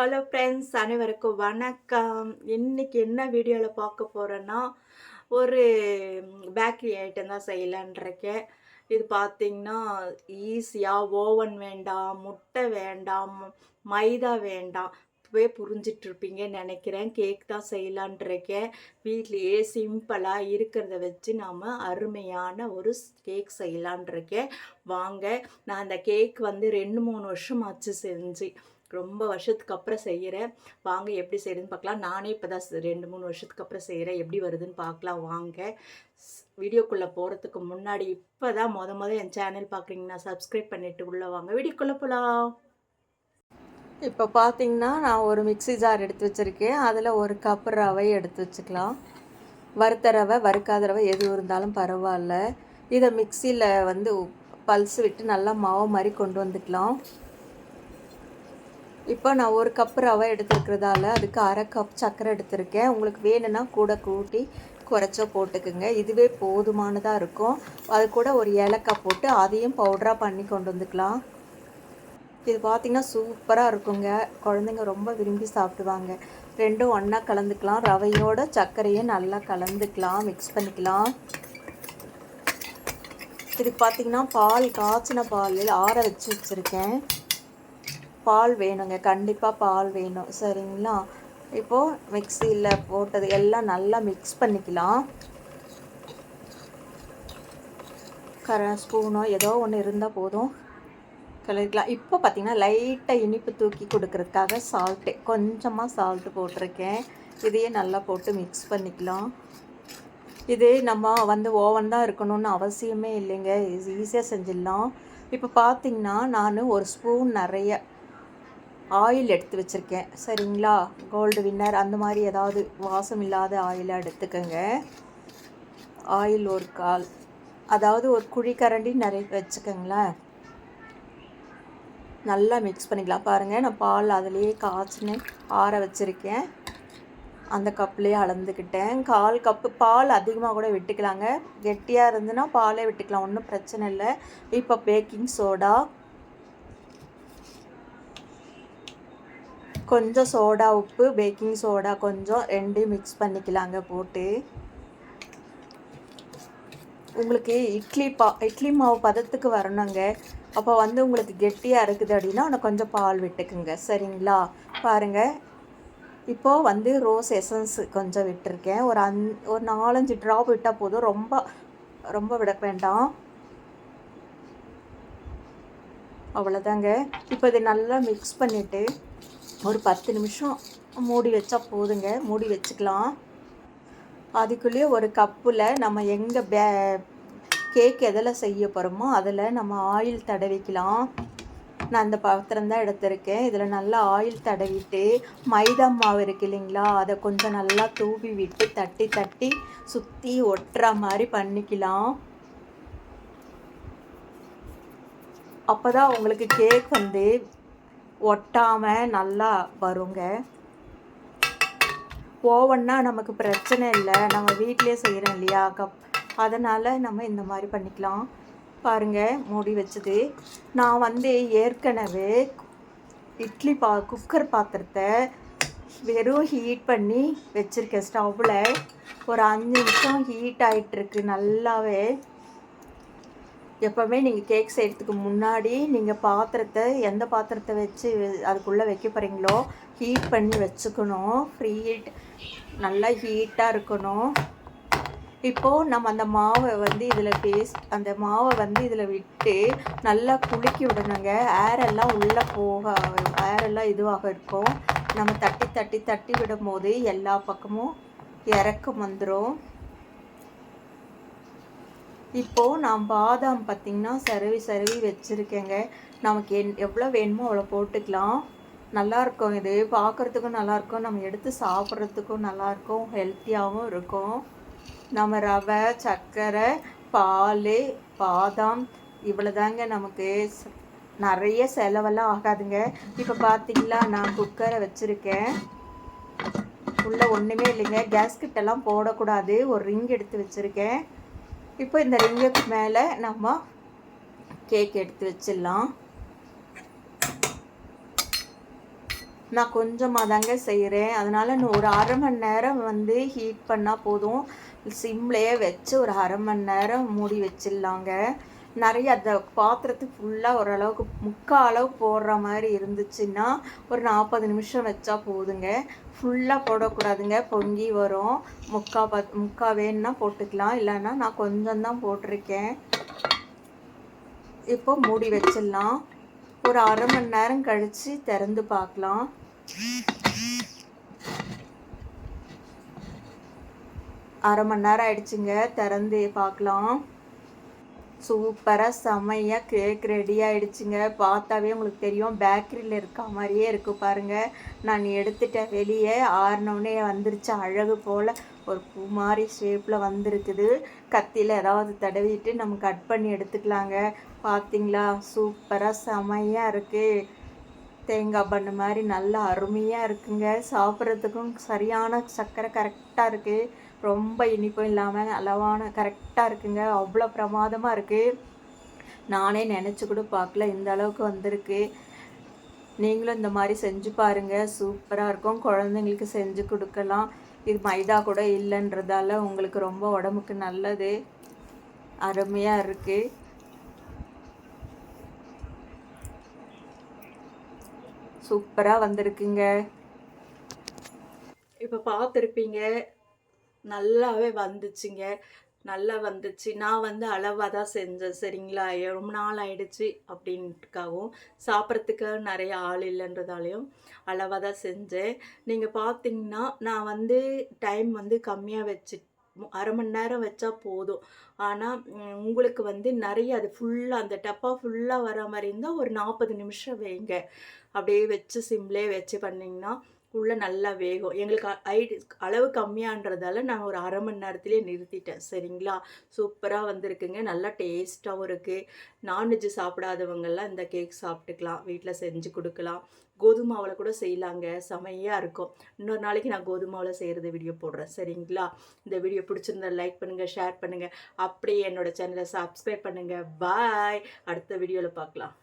Hello friends அனைவருக்கும் வணக்கம். இன்னைக்கு என்ன வீடியோவில் பார்க்க போகிறேன்னா ஒரு பேக்கரி ஐட்டம் தான் செய்யலான்ருக்கேன் இது பார்த்தீங்கன்னா ஈஸியாக ஓவன் வேண்டாம் முட்டை வேண்டாம் மைதா வேண்டாம். இப்போவே புரிஞ்சிட்ருப்பீங்கன்னு நினைக்கிறேன். கேக் தான் செய்யலான்ருக்கேன் வீட்லேயே சிம்பிளாக இருக்கிறத வச்சு நாம் அருமையான ஒரு கேக் செய்யலான்ட்ருக்கேன் வாங்க நான் அந்த கேக் வந்து ரெண்டு மூணு வருஷம் ஆச்சு செஞ்சு ரொம்ப வருஷத்துக்கு அப்புறம் செய்கிறேன் வாங்க எப்படி செய்கிறதுன்னு பார்க்கலாம். நானே இப்போ தான் ரெண்டு மூணு வருஷத்துக்கு அப்புறம் செய்கிறேன் எப்படி வருதுன்னு பார்க்கலாம். வாங்க. வீடியோக்குள்ளே போகிறதுக்கு முன்னாடி இப்போ தான் மொத மொதல் என் சேனல் பார்க்குறீங்கன்னா சப்ஸ்கிரைப் பண்ணிவிட்டு உள்ளே வாங்க. வீடியோக்குள்ளே போகலாம் இப்போ பார்த்தீங்கன்னா நான் ஒரு மிக்ஸி ஜார் எடுத்து வச்சுருக்கேன். அதில் ஒரு கப் ரவை எடுத்து வச்சுக்கலாம். வறுத்த ரவை வறுக்காத ரவை எது இருந்தாலும் பரவாயில்ல. இதை மிக்சியில் வந்து பல்ஸ் விட்டு நல்லா மாவு மாதிரி கொண்டு வந்துக்கலாம். இப்போ நான் ஒரு கப் ரவை எடுத்துருக்கிறதால அதுக்கு அரை கப் சர்க்கரை எடுத்திருக்கேன். உங்களுக்கு வேணும்னா கூட கூட்டி குறைச்சோ போட்டுக்குங்க. இதுவே போதுமானதாக இருக்கும். அது கூட ஒரு ஏலக்காய் போட்டு அதையும் பவுடராக பண்ணி கொண்டு வந்துக்கலாம். இது பார்த்திங்கன்னா சூப்பராக இருக்குங்க. குழந்தைங்க ரொம்ப விரும்பி சாப்பிடுவாங்க. ரெண்டும் ஒன்றா கலந்துக்கலாம். ரவையோட சர்க்கரையும் நல்லா கலந்துக்கலாம். மிக்ஸ் பண்ணிக்கலாம். இதுக்கு பார்த்திங்கன்னா பால் காய்ச்சின பால் ஆற வச்சு வச்சுருக்கேன். பால் வேணுங்க. கண்டிப்பாக பால் வேணும். சரிங்களா? இப்போது மிக்சியில் போட்டது எல்லாம் நல்லா மிக்ஸ் பண்ணிக்கலாம். கர ஸ்பூனோ ஏதோ ஒன்று இருந்தால் போதும். கிளறிக்கலாம். இப்போ பார்த்திங்கன்னா லைட்டாக இனிப்பு தூக்கி கொடுக்கறதுக்காக சால்ட்டு கொஞ்சமாக சால்ட்டு போட்டிருக்கேன். இதையே நல்லா போட்டு மிக்ஸ் பண்ணிக்கலாம். இது நம்ம வந்து ஓவன் தான் இருக்கணும்னு அவசியமே இல்லைங்க. ஈஸியாக செஞ்சிடலாம். இப்போ பார்த்திங்கன்னா நான் ஒரு ஸ்பூன் நிறைய ஆயில் எடுத்து வச்சுருக்கேன். சரிங்களா? கோல்டு வின்னர் அந்த மாதிரி ஏதாவது வாசம் இல்லாத ஆயிலாக எடுத்துக்கோங்க. ஆயில் ஒரு கால். அதாவது ஒரு குழிக்கரண்டி நிறைய வச்சுக்கோங்களேன். நல்லா மிக்ஸ் பண்ணிக்கலாம். பாருங்கள் நான் பால் அதுலேயே காய்ச்சின்னு ஆற வச்சுருக்கேன். அந்த கப்லேயே அளந்துக்கிட்டேன். கால் கப்பு பால் அதிகமாக கூட விட்டுக்கலாங்க. கெட்டியாக இருந்துன்னா பாலே விட்டுக்கலாம். ஒன்றும் பிரச்சனை இல்லை. இப்போ பேக்கிங் சோடா கொஞ்சம் சோடா உப்பு பேக்கிங் சோடா கொஞ்சம் ரெண்டையும் மிக்ஸ் பண்ணிக்கலாங்க போட்டு. உங்களுக்கு இட்லி பா இட்லி மாவு பதத்துக்கு வரணுங்க. அப்போ வந்து உங்களுக்கு கெட்டியாக இருக்குது அப்படின்னா உனக்கு கொஞ்சம் பால் விட்டுக்குங்க. சரிங்களா? பாருங்கள் இப்போது வந்து ரோஸ் எசன்ஸ் கொஞ்சம் விட்டுருக்கேன். ஒரு அந் ஒரு நாலஞ்சு ட்ராப் விட்டால் போதும். ரொம்ப ரொம்ப விட வேண்டாம். அவ்வளோதாங்க இப்போ இதை நல்லா மிக்ஸ் பண்ணிவிட்டு ஒரு பத்து நிமிஷம் மூடி வச்சா போதுங்க. மூடி வச்சுக்கலாம். அதுக்குள்ளேயே ஒரு கப்பில் நம்ம எங்கே பே கேக் எதில் செய்ய போகிறோமோ அதில் நம்ம ஆயில் தடவிக்கலாம். நான் அந்த பாத்திரம்தான் எடுத்திருக்கேன். இதில் நல்லா ஆயில் தடவிட்டு மைதா மாவு இருக்கு இல்லைங்களா அதை கொஞ்சம் நல்லா தூவி விட்டு தட்டி தட்டி சுற்றி ஒட்டுற மாதிரி பண்ணிக்கலாம். அப்போ தான் உங்களுக்கு கேக் வந்து ஒட்டாமல் நல்லா வருங்க. ஓவன்னா நமக்கு பிரச்சனை இல்லை. நம்ம வீட்டிலே செய்கிறோம் இல்லையா? கப். அதனால் நம்ம இந்த மாதிரி பண்ணிக்கலாம். பாருங்கள் மூடி வச்சது. நான் வந்து ஏற்கனவே இட்லி பா குக்கர் பாத்திரத்தை வெறும் ஹீட் பண்ணி வச்சுருக்கேன். ஸ்டவ்வில் ஒரு அஞ்சு நிமிஷம் ஹீட் ஆகிட்டுருக்கு நல்லாவே எப்போவுமே நீங்கள் கேக் செய்கிறதுக்கு முன்னாடி நீங்கள் பாத்திரத்தை எந்த பாத்திரத்தை வச்சு அதுக்குள்ளே வைக்க போகிறீங்களோ ஹீட் பண்ணி வச்சுக்கணும். ஃப்ரீ ஹீட் நல்லா ஹீட்டாக இருக்கணும். இப்போது நம்ம அந்த மாவை வந்து இதில் பேஸ்ட் அந்த மாவை வந்து இதில் விட்டு நல்லா குலுக்கி விடணுங்க. ஏரெல்லாம் உள்ளே போக ஏரெல்லாம் இதுவாக இருக்கும். நம்ம தட்டி தட்டி தட்டி விடும் போது எல்லா பக்கமும் இறக்கம் வந்துடும் இப்போது நான் பாதாம் பார்த்திங்கன்னா சருவி சருவி வச்சுருக்கேங்க. நமக்கு என் எவ்வளோ வேணுமோ அவ்வளோ போட்டுக்கலாம். நல்லாயிருக்கும் இது. பார்க்குறதுக்கும் நல்லாயிருக்கும் நம்ம எடுத்து சாப்பிட்றதுக்கும் நல்லாயிருக்கும் ஹெல்த்தியாகவும் இருக்கும். நம்ம ரவை சர்க்கரை பால் பாதாம் இவ்வளோ தாங்க நமக்கு. நிறைய செலவெல்லாம் ஆகாதுங்க. இப்போ பார்த்தீங்களா நான் குக்கரை வச்சுருக்கேன். உள்ளே ஒன்றுமே இல்லைங்க. கேஸ்கிட்டெல்லாம் போடக்கூடாது. ஒரு ரிங் எடுத்து வச்சுருக்கேன். இப்போ இந்த ரிங்குக்கு மேலே நம்ம கேக் எடுத்து வச்சிடலாம். நான் கொஞ்சமாக தாங்க செய்கிறேன் அதனால் இன்னும் ஒரு அரை மணி நேரம் வந்து ஹீட் பண்ணால் போதும். சிம்லேயே வச்சு ஒரு அரை மணி நேரம் மூடி வச்சிடலாங்க. நிறைய அந்த பாத்திரத்துக்கு ஃபுல்லாக ஓரளவுக்கு முக்கால் அளவு போடுற மாதிரி இருந்துச்சுன்னா ஒரு நாற்பது நிமிஷம் வச்சா போதுங்க. ஃபுல்லாக போடக்கூடாதுங்க. பொங்கி வரும். முக்கா பத் முக்கா வேணும்னா போட்டுக்கலாம். இல்லைன்னா நான் கொஞ்சம் தான் போட்டிருக்கேன். இப்போ மூடி வச்சிடலாம். ஒரு அரை மணி நேரம் கழித்து திறந்து பார்க்கலாம். அரை மணி நேரம் ஆயிடுச்சுங்க. திறந்து பார்க்கலாம். சூப்பராக செம்மையாக கேக் ரெடி ஆகிடுச்சிங்க பார்த்தாவே உங்களுக்கு தெரியும் பேக்கரியில் இருக்க மாதிரியே இருக்குது பாருங்கள் நான் எடுத்துட்டேன் வெளியே. ஆறினோடனே வந்துருச்சு அழகு போல். ஒரு பூ மாதிரி ஷேப்பில் வந்திருக்குது. கத்தியில் ஏதாவது தடவிட்டு நம்ம கட் பண்ணி எடுத்துக்கலாங்க. பார்த்தீங்களா சூப்பராக செமையாக இருக்குது தேங்காய் பண்ணு மாதிரி நல்லா அருமையாக இருக்குங்க. சாப்பிட்றதுக்கும் சரியான சர்க்கரை கரெக்டாக இருக்குது ரொம்ப இனிப்பும் இல்லாமல் அளவான கரெக்டாக இருக்குங்க. அவ்வளோ பிரமாதமாக இருக்குது நானே நினச்சி கூட பார்க்கல இந்த அளவுக்கு வந்திருக்கு. நீங்களும் இந்த மாதிரி செஞ்சு பாருங்கள் சூப்பராக இருக்கும். குழந்தைங்களுக்கு செஞ்சு கொடுக்கலாம். இது மைதா கூட இல்லைன்றதால உங்களுக்கு ரொம்ப உடம்புக்கு நல்லது. அருமையாக இருக்குது சூப்பராக வந்திருக்குங்க. இப்போ பார்த்துருப்பீங்க நல்லாவே வந்துச்சுங்க. நல்லா வந்துச்சு. நான் வந்து அளவாக தான் செஞ்சேன். சரிங்களா? ரொம்ப நாள் ஆயிடுச்சு அப்படின்ட்டுக்காகவும். சாப்பிட்றதுக்கு நிறைய ஆள் இல்லைன்றதாலையும் அளவாக தான் செஞ்சேன். நீங்கள் பார்த்தீங்கன்னா நான் வந்து டைம் வந்து கம்மியாக வச்சு அரை மணி நேரம் வச்சா போதும். ஆனால் உங்களுக்கு வந்து நிறைய அது ஃபுல்லாக அந்த டப்பா ஃபுல்லாக வர மாதிரி இருந்தால் ஒரு நாற்பது நிமிஷம் வைங்க. அப்படியே வச்சு சிம்லே வச்சு பண்ணிங்கன்னா உள்ளே நல்லா வேகும். எங்களுக்கு ஐடி அளவு கம்மியான்றதால நான் ஒரு அரை மணி நேரத்துலேயே நிறுத்திட்டேன். சரிங்களா? சூப்பராக வந்திருக்குங்க. நல்லா டேஸ்ட்டாகவும் இருக்குது நான்வெஜ் சாப்பிடாதவங்கெல்லாம் இந்த கேக் சாப்பிட்டுக்கலாம். வீட்டில் செஞ்சு கொடுக்கலாம். கோதுமாவில் கூட செய்யலாங்க. செமையாக இருக்கும். இன்னொரு நாளைக்கு நான் கோதுமாவில் செய்கிறத செய்கிறது வீடியோ போடுறேன். சரிங்களா? இந்த வீடியோ பிடிச்சிருந்தா லைக் பண்ணுங்கள் ஷேர் பண்ணுங்கள் அப்படியே என்னோடய சேனலை சப்ஸ்கிரைப் பண்ணுங்கள் பாய். அடுத்த வீடியோவில் பார்க்கலாம்.